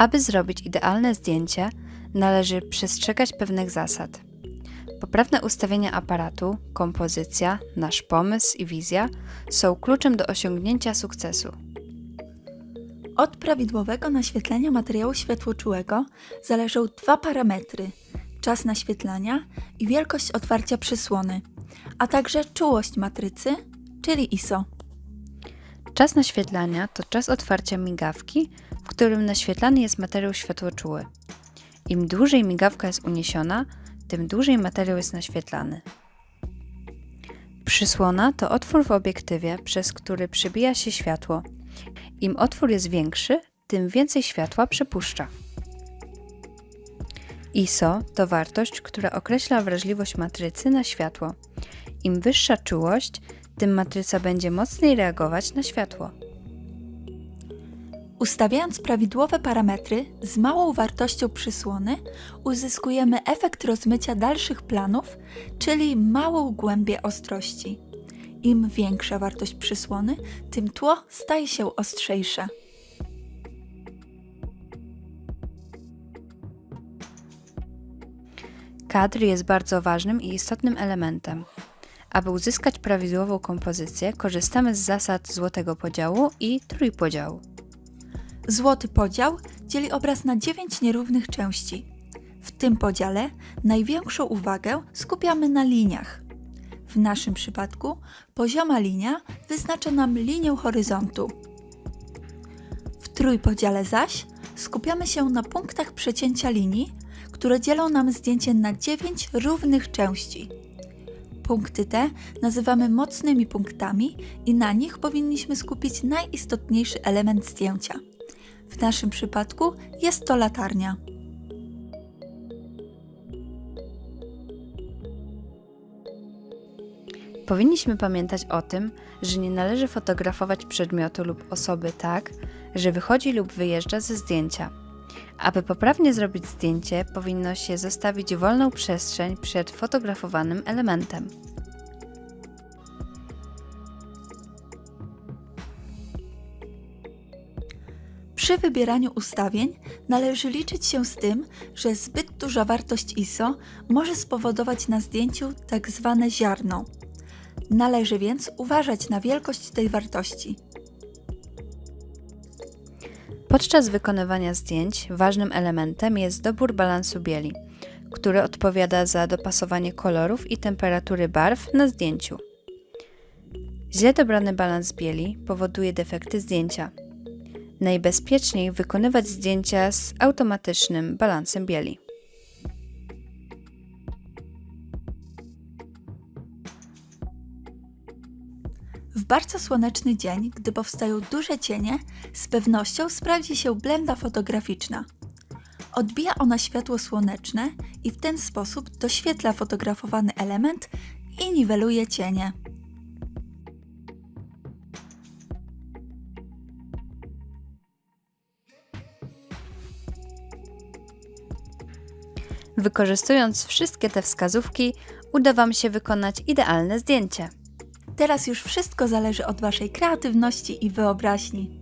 Aby zrobić idealne zdjęcie, należy przestrzegać pewnych zasad. Poprawne ustawienia aparatu, kompozycja, nasz pomysł i wizja są kluczem do osiągnięcia sukcesu. Od prawidłowego naświetlenia materiału światłoczułego zależą dwa parametry: czas naświetlania i wielkość otwarcia przysłony, a także czułość matrycy, czyli ISO. Czas naświetlania to czas otwarcia migawki, w którym naświetlany jest materiał światłoczuły. Im dłużej migawka jest uniesiona, tym dłużej materiał jest naświetlany. Przysłona to otwór w obiektywie, przez który przebija się światło. Im otwór jest większy, tym więcej światła przepuszcza. ISO to wartość, która określa wrażliwość matrycy na światło. Im wyższa czułość, tym matryca będzie mocniej reagować na światło. Ustawiając prawidłowe parametry z małą wartością przysłony, uzyskujemy efekt rozmycia dalszych planów, czyli małą głębię ostrości. Im większa wartość przysłony, tym tło staje się ostrzejsze. Kadr jest bardzo ważnym i istotnym elementem. Aby uzyskać prawidłową kompozycję, korzystamy z zasad złotego podziału i trójpodziału. Złoty podział dzieli obraz na 9 nierównych części. W tym podziale największą uwagę skupiamy na liniach. W naszym przypadku pozioma linia wyznacza nam linię horyzontu. W trójpodziale zaś skupiamy się na punktach przecięcia linii, które dzielą nam zdjęcie na 9 równych części. Punkty te nazywamy mocnymi punktami i na nich powinniśmy skupić najistotniejszy element zdjęcia. W naszym przypadku jest to latarnia. Powinniśmy pamiętać o tym, że nie należy fotografować przedmiotu lub osoby tak, że wychodzi lub wyjeżdża ze zdjęcia. Aby poprawnie zrobić zdjęcie, powinno się zostawić wolną przestrzeń przed fotografowanym elementem. Przy wybieraniu ustawień należy liczyć się z tym, że zbyt duża wartość ISO może spowodować na zdjęciu tak zwane ziarno. Należy więc uważać na wielkość tej wartości. Podczas wykonywania zdjęć ważnym elementem jest dobór balansu bieli, który odpowiada za dopasowanie kolorów i temperatury barw na zdjęciu. Źle dobrany balans bieli powoduje defekty zdjęcia. Najbezpieczniej wykonywać zdjęcia z automatycznym balansem bieli. W bardzo słoneczny dzień, gdy powstają duże cienie, z pewnością sprawdzi się blenda fotograficzna. Odbija ona światło słoneczne i w ten sposób doświetla fotografowany element i niweluje cienie. Wykorzystując wszystkie te wskazówki, uda Wam się wykonać idealne zdjęcie. Teraz już wszystko zależy od Waszej kreatywności i wyobraźni.